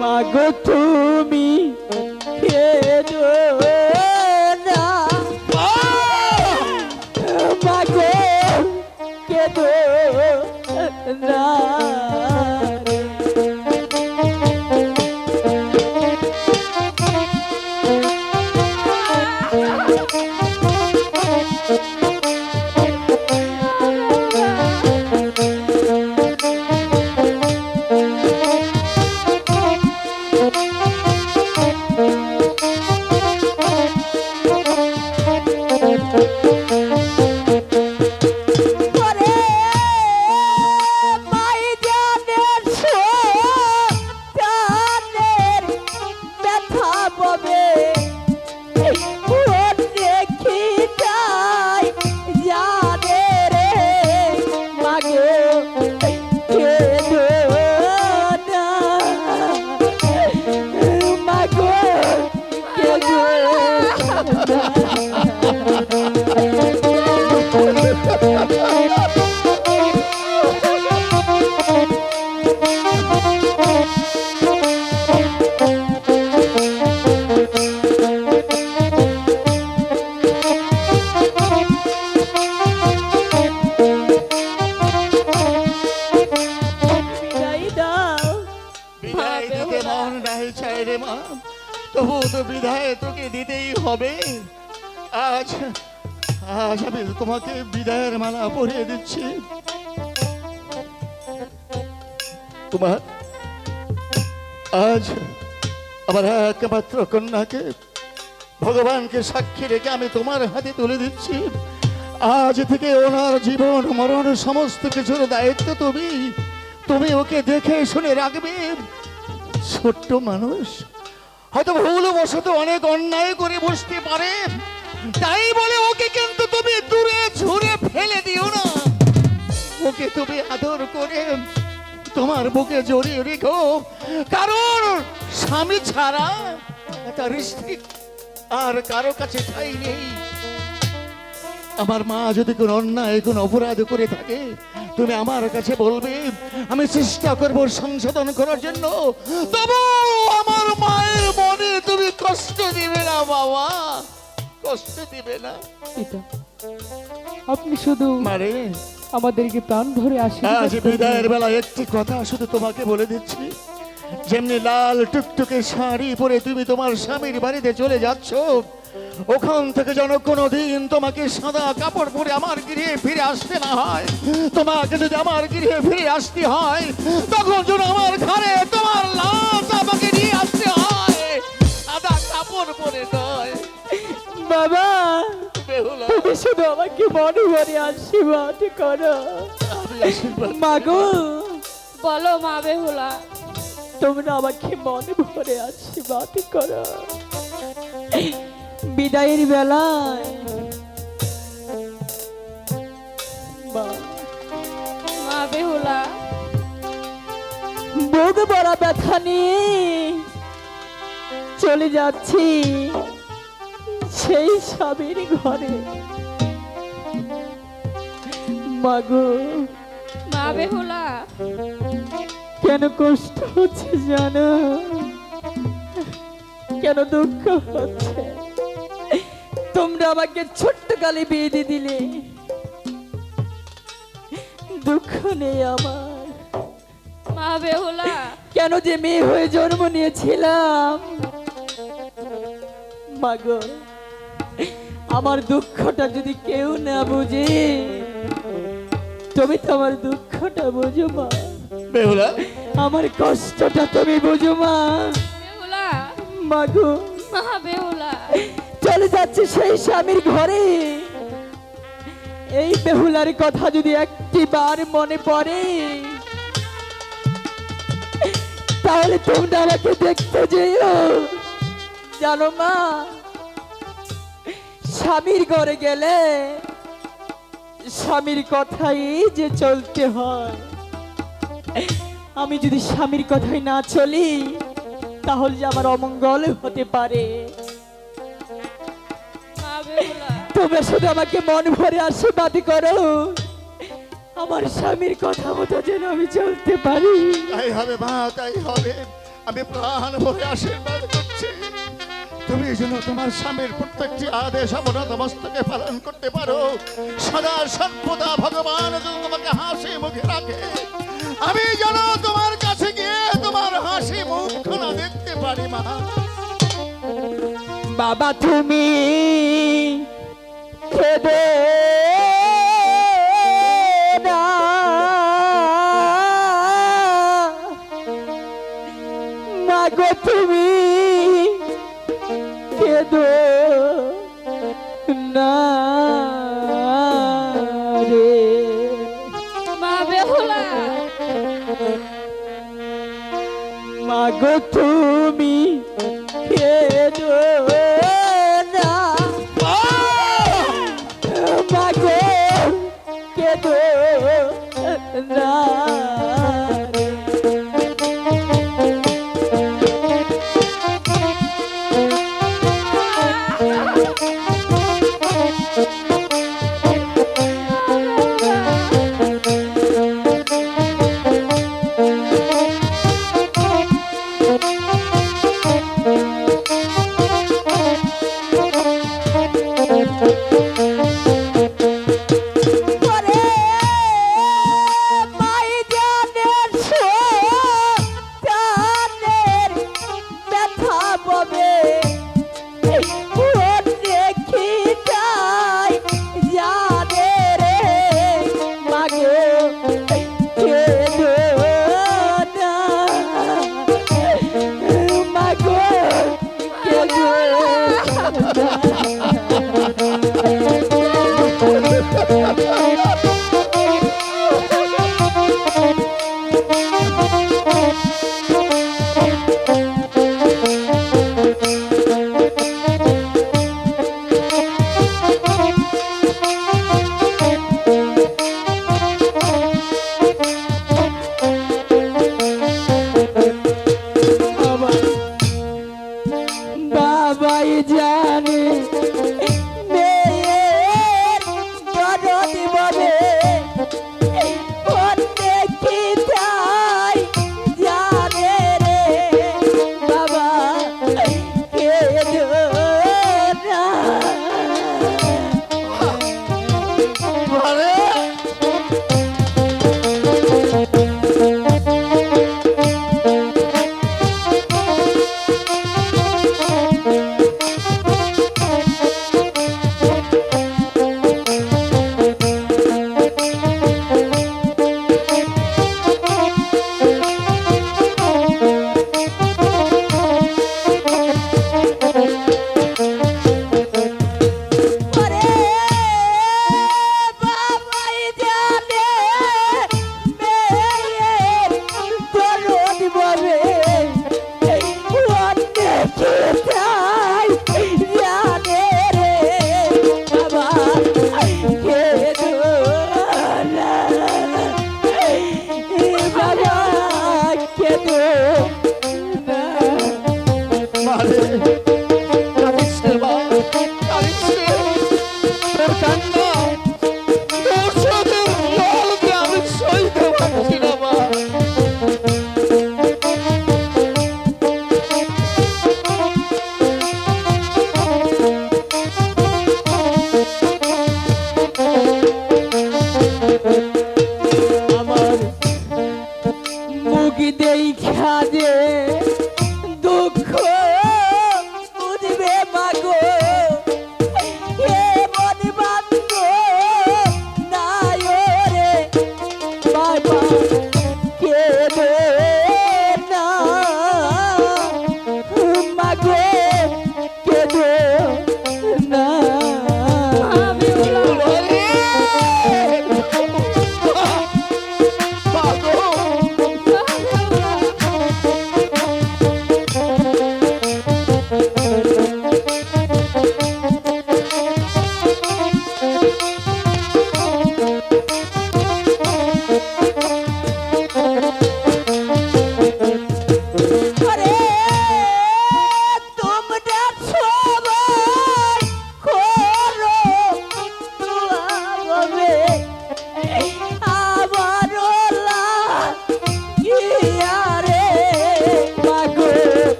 মাগো তুমি কেঁদো না মাগো কেঁদো না পরে হবে। আজ আজ আমি তোমাকে বিদায়ের মালা পরিয়ে দিচ্ছি। তোমার, আজ আমার একমাত্র কন্যাকে, ভগবানকে সাক্ষী রেখে আমি তোমার হাতে তুলে দিচ্ছি। আজ থেকে ওনার জীবন, মরণ, সমস্ত কিছুর দায়িত্ব তুমি তুমি ওকে দেখে শুনে রাখবে। ছোট্ট মানুষ। হয়তো ভুলবশত অনেক অন্যায় করে বসতে পারে। তাই বলে ওকে কিন্তু তুমি দূরে ঝুরে ফেলে দিও না। ওকে তুমি আদর করে তোমার বুকে জড়িয়ে রেখো। কারণ স্বামী ছাড়া একটা স্ত্রী আর কারও কাছে ঠাই নেই। আমার মা যদি কোনো অন্যায় কোনো অপরাধ করে থাকে তুমি আমার কাছে বলবে আমি চেষ্টা করব সংশোধন করার জন্য। তবু আমার মায়ের মনে তুমি কষ্ট দিবে না বাবা। কষ্ট দিবে না। পিতা আপনি শুধু মারে। আমাদেরকে প্রাণ ভরে আজ বিদায়ের বেলা একটি কথা শুধু তোমাকে বলে দিচ্ছি। যেমনি লাল টুকটুকে শাড়ি পরে তুমি তোমার স্বামীর বাড়িতে চলে যাচ্ছ ওখান থেকে যেন কোনো দিন তোমাকে সাদা কাপড় পরে আমার গৃহে ফিরে আসতে না হয়। তোমাকে যদি আমার গৃহে ফিরে আসতে হয় তখন যেন আমার ঘরে তোমার লাশ আমাকে নিয়ে আসতে হয়। সাদা কাপড় পরে নয়। বাবা বেহুলা। তুমি শুধু আমাকে মনে ভরে আশীর্বাদ করো। মাগো বলো মা বেহুলা। তোমরা আমাকে মনে ভরে আশীর্বাদ করো। বিদায়ের বেলায় মা, মা বেহুলা। বুক বড় ব্যথা নিয়ে চলে যাচ্ছি সেই স্বামীর ঘরে। মাগো মা বেহুলা। কেন কষ্ট হচ্ছে জানো? কেন দুঃখ হচ্ছে? আমাকে ছোট্ট কালে বিয়ে দিয়ে দিলে। দুঃখ নেই আমার। মা বেহুলা। কেন যে মেয়ে হয়ে জন্ম নিয়েছিলাম? মাগো আমার দুঃখটা যদি কেউ না বুঝে তুমি তো আমার দুঃখটা বুঝো মা। বেহুলা? আমার কষ্টটা তুমি বুঝো মা। বেহুলা। মাগো মা বেহুলা। চলে যাচ্ছে সেই স্বামীর ঘরে। এই বেহুলার কথা যদি একটি বার মনে পড়ে, তাহলে তোমরা আমাকে দেখতে যেও। জানো মা, স্বামীর ঘরে গেলে স্বামীর কথাই যে চলতে হয়। আমি যদি স্বামীর কথাই না চলি, তাহলে আমার অমঙ্গল হতে পারে। তোমরা শুধু আমাকে মন ভরে আশীর্বাদ করো। আমার স্বামীর কথা মতো যেন আমি চলতে পারি। তাই হবে মা তাই হবে। আমি প্রাণ ভরে আশীর্বাদ করছি। তুমি যেন তোমার স্বামীর প্রত্যেকটি আদেশ অবনত মস্তকে পালন করতে পারো। সদা সর্বদা ভগবান যেন তোমাকে হাসি মুখে রাখে। আমি যেন তোমার কাছে গিয়ে তোমার হাসি মুখখানা দেখতে পারি মা। বাবা তুমি খেদে না। মাগো তুমি খেদো না রে। মা বেহুলা। মাগো তুমি খেদো